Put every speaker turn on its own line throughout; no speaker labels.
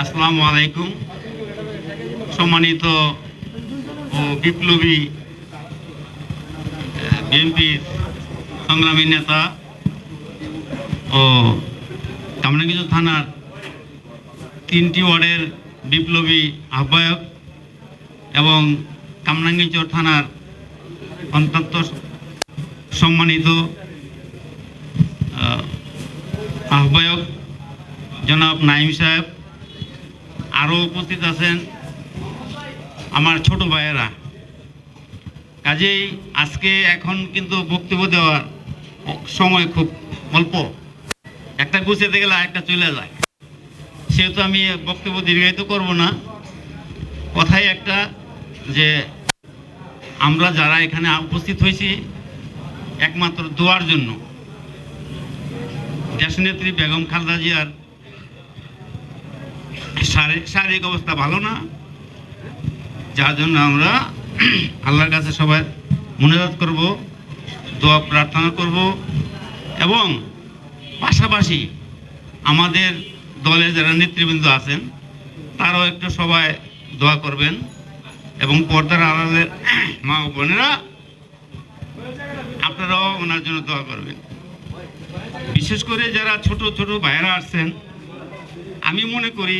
আসসালামু আলাইকুম সম্মানিত ও বিপ্লবী বিএনপির সংগ্রামী নেতা ও কামরাঙ্গীজ থানার তিনটি ওয়ার্ডের বিপ্লবী আহ্বায়ক এবং কামরাঙ্গীচর থানার অন্তত সম্মানিত আহ্বায়ক জনাব নাইম সাহেব। আরও উপস্থিত আছেন আমার ছোট ভাইয়েরা। কাজেই আজকে এখন কিন্তু বক্তব্য দেওয়ার সময় খুব অল্প। একটা গুছাতে গেলে আরেকটা চলে যায়। সেহেতু আমি বক্তব্য দীর্ঘায়িত করব না। কথাই একটা যে আমরা যারা এখানে উপস্থিত হয়েছি একমাত্র দোয়ার জন্য। দেশনেত্রী বেগম খালেদা জিয়ার শারীরিক অবস্থা ভালো না। যার জন্য আমরা আল্লাহর কাছে সবাই মনোজাত করব, দোয়া, প্রার্থনা করব এবং পাশাপাশি আমাদের দলে যারা নেতৃবৃন্দ আছেন, তারাও একটু সবাই দোয়া করবেন এবং পর্দার আড়ালের মা বোনেরা আপনারাও ওনার জন্য দোয়া করবেন। বিশেষ করে যারা ছোট ছোট ভাইয়েরা আসছেন, আমি মনে করি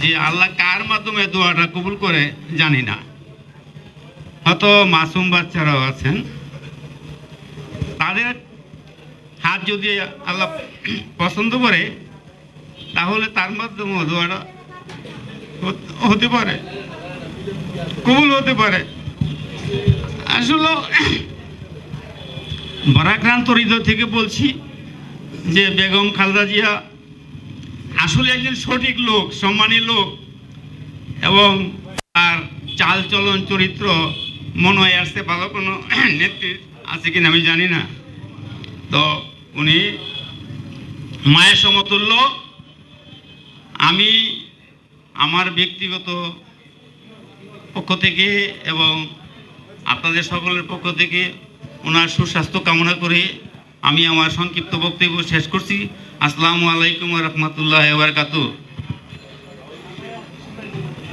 যে আল্লাহ কার মাধ্যমে দোয়াটা কবুল করে জানি না। হয়তো মাসুম বাচ্চারাও আছেন। তাদের হাত যদি আল্লাহ পছন্দ করে, তাহলে তার মাধ্যমে দোয়াটা হতে পারে। কবুল হতে পারে। আসলে বরাক্রান্ত হৃদয় থেকে বলছি যে বেগম খালদা জিয়া আসলে একজন সঠিক লোক, সম্মানী লোক এবং তার চাল চলন চরিত্র মনে হয় আসতে ভালো কোনো নেত্রী আছে কিনা আমি জানি না। তো উনি মায়ের সমতুল্য। আমি আমার ব্যক্তিগত পক্ষ থেকে এবং আপনাদের সকলের পক্ষ থেকে ওনার সুস্বাস্থ্য কামনা করে। আমি আমার সংক্ষিপ্ত বক্তব্য শেষ করছি। আসসালামু আলাইকুম রহমতুল্লাহ বারকাতু